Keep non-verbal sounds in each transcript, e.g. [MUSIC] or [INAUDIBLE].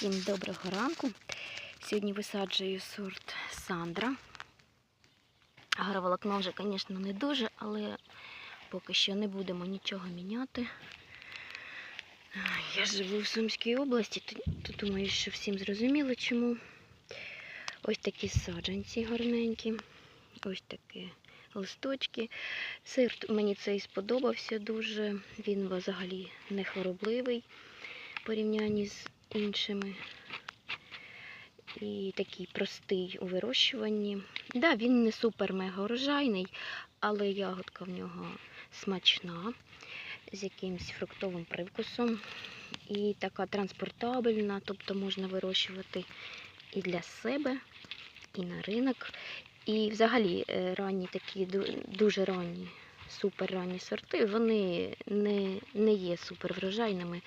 Всім доброго ранку. Сьогодні висаджую сорт Сандра. Агроволокно вже, звісно, не дуже, але поки що не будемо нічого міняти. Я живу в Сумській області, то, думаю, що всім зрозуміло чому. Ось такі саджанці гарненькі. Ось такі листочки. Сорт мені цей сподобався дуже. Він взагалі не хворобливий в порівнянні з іншими. І такий простий у вирощуванні. Да, він не супер-мега урожайний, але ягодка в нього смачна, з якимось фруктовим привкусом. І така транспортабельна, тобто можна вирощувати і для себе, і на ринок. І взагалі е, ранні такі, дуже ранні, супер ранні сорти, вони не, не є супер врожайними.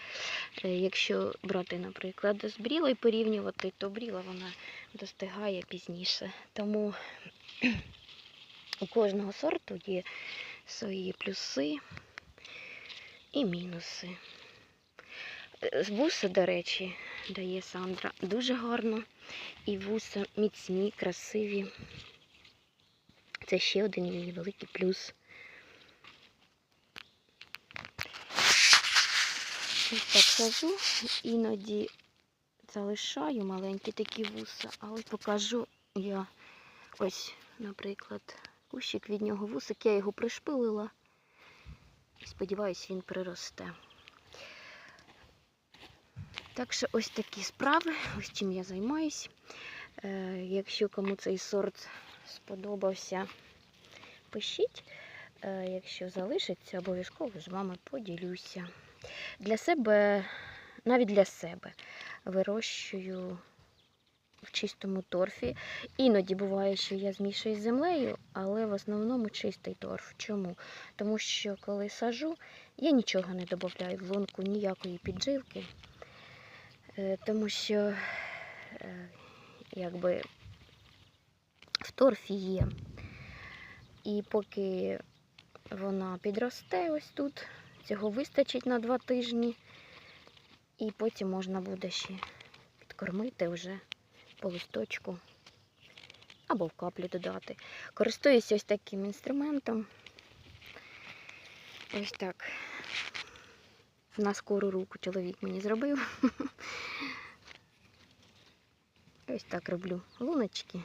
Е, Якщо брати, наприклад, з брілою порівнювати, то бріла вона достигає пізніше. Тому у кожного сорту є свої плюси і мінуси. Вуса, до речі, дає Сандра дуже гарно. І вуса міцні, красиві. Це ще один її великий плюс. Так сажу, іноді залишаю маленькі такі вуса, а ось покажу я ось, наприклад, кущик від нього вусик, я його пришпилила і сподіваюсь, він приросте. Так що ось такі справи, ось чим я займаюсь. Е, якщо кому цей сорт сподобався, пишіть. Е, якщо залишиться, обов'язково з вами поділюся. Для себе, навіть для себе, вирощую в чистому торфі. Іноді буває, що я змішую з землею, але в основному чистий торф. Чому? Тому що коли сажу, я нічого не додаю в лунку, ніякої підживки. Е, Тому що е, якби в торфі є. І поки вона підросте ось тут, цього вистачить на два тижні. І потім можна буде ще підкормити вже по листочку або в каплі додати. Користуюся ось таким інструментом. Ось так. На скору руку чоловік мені зробив. [LAUGHS] Ось так роблю луночки.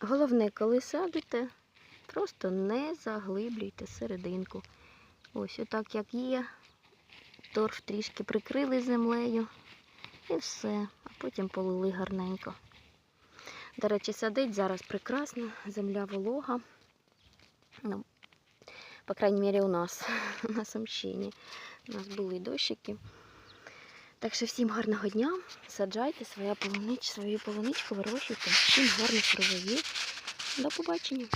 Головне, коли садите, просто не заглиблюйте серединку. Ось отак, як є. Торф трішки прикрили землею. І все. А потім полили гарненько. До речі, садить зараз прекрасно, земля волога. Ну, по крайній мірі, у нас [LAUGHS] на Самщині. У нас були дощики. Так що всім гарного дня. Саджайте своя полунич, свою полуничку, вирощуйте. Всім гарних врожаїв. До побачення.